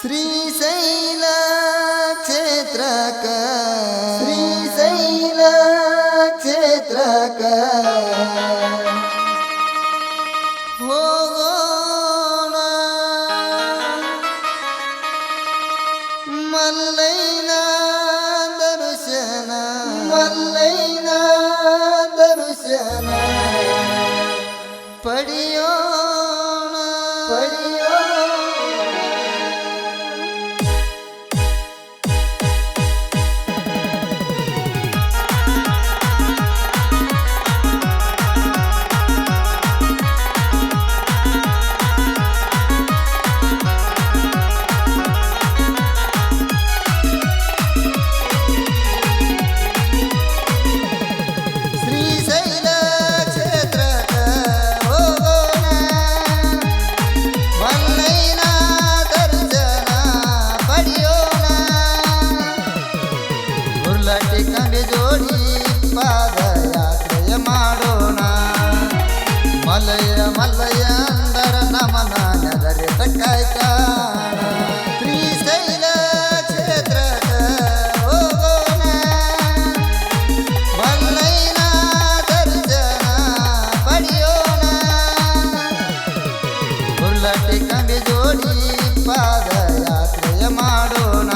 శ్రీశైల క్షేత్రక శ్రీశైల క్షేత్రక మల్లైనా దర్శన. మల్లైనా దర్శన. పడియో ಕಂಬಿ ಜೋಡಿ ಪಾದಯಾತ್ರೆಯ ಮಾಡೋಣ.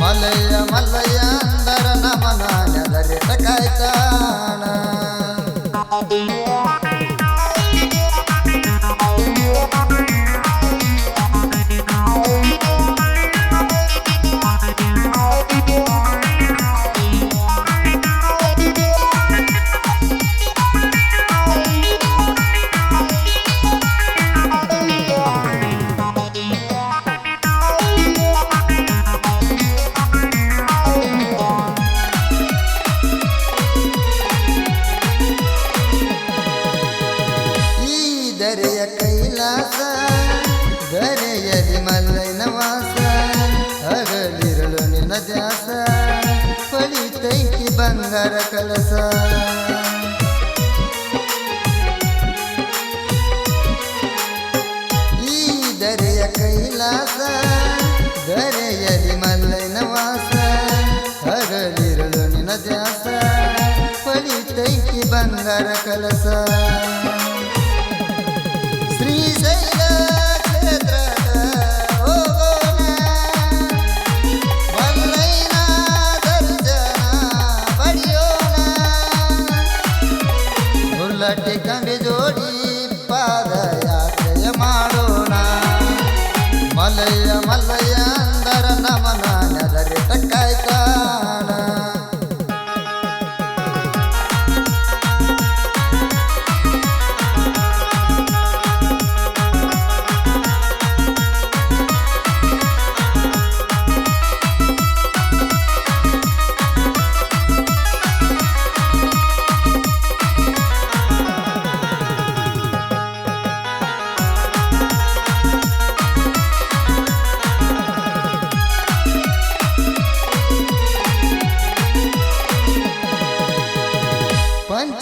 ಮಲಯ ಮಲ್ಲಯ ಅಂದರ ನಮನ ನೆದರೆ ಕಾಯ್ತಾಣ. ನಿನ್ನ ದ್ಯಾಸ ಪಳಿತೈತಿ ಬಂಗಾರ ಕಲಸ. ಈ ದರೆಯ ಕೈಲಾಸ, ದರೆಯಲ್ಲಿ ಮಲ್ಲೈನ ವಾಸ. ಹಗಲಿರಲು ನಿನ ದ್ಯಾಸ ಪಡಿತೈತಿ ಬಂಗಾರ ಕಲಸ. ಕಂಬಿ ಜೋಡಿ ಪಾದಯಾತ್ರೆ ಮಾಡೋಣ. ಮಲಯ ಮಲ್ಲಯ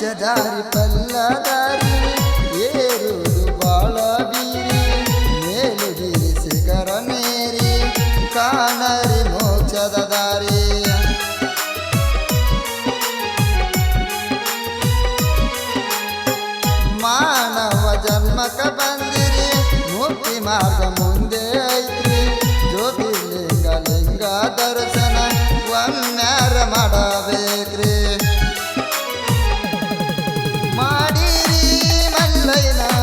ಪಂಚದಾರಿ ಪಲ್ಲದಾರಿ, ಏರುವುದು ಬಾಳ ಬೀರಿ ಮೇಲುಗಿರಿ ಶಿಖರ ಮೇರಿ, ಕಾಣರಿ ಮೋಕ್ಷದ ದಾರಿ. ಮಾನವ ಜನ್ಮಕ ಬಂದಿರಿ, ಮುಕ್ತಿ ಮಾರ್ಗ ಮುಂದೆ ಐತ್ರಿ, ಜ್ಯೋತಿರ್ಲಿಂಗ ಲಿಂಗ ದರ್ಶನ ಮಲ್ಲೈನ ಧ್ಯಾನ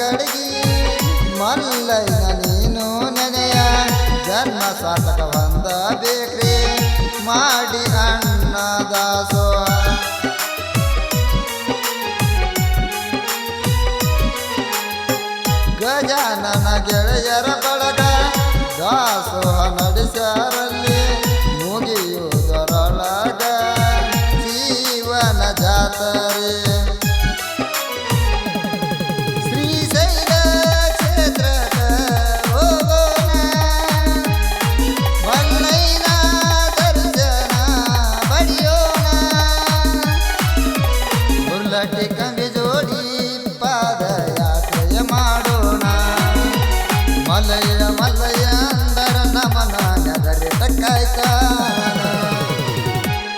ಕಡಗಿ ಮಲ್ಲಯ್ಯ ನೀನು ನೆನೆಯ ಜನ್ಮ ಸಾರ್ಥಕ ಬಂದ ಬೇಕ್ರಿ ಮಾಡಿ ಅಣ್ಣ ದಾಸೋ. ಗಜಾನನ ಗೆಳೆಯರ ಬಳಗ ದಾಸೋಹ ನಡೆಸ್ಯಾರಲ್ಲಿ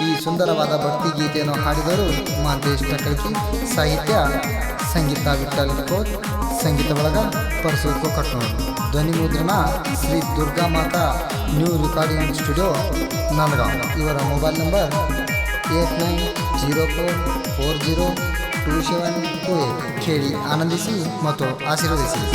ಈ ಸುಂದರವಾದ ಭಕ್ತಿ ಗೀತೆಯನ್ನು ಹಾಡಿದರು ಮಾಂತೇಶ್ ಟಕಲ್ಕಿ ಸಾಹಿತ್ಯ, ಸಂಗೀತ ವಿಠಲ್ ಕೋಟ್, ಸಂಗೀತ ಬಳಗ ಪರಸು ಕೊಕಟ್ನೂರು ಧ್ವನಿ ಮುದ್ರಣ Shri Durga Mata, new recording studio ನನಗ ಇವರ mobile number eight nine zero four four zero પુરુષેવન કોએ ખેડી આનંદસિંહ મતો આશીર્વદસિંહ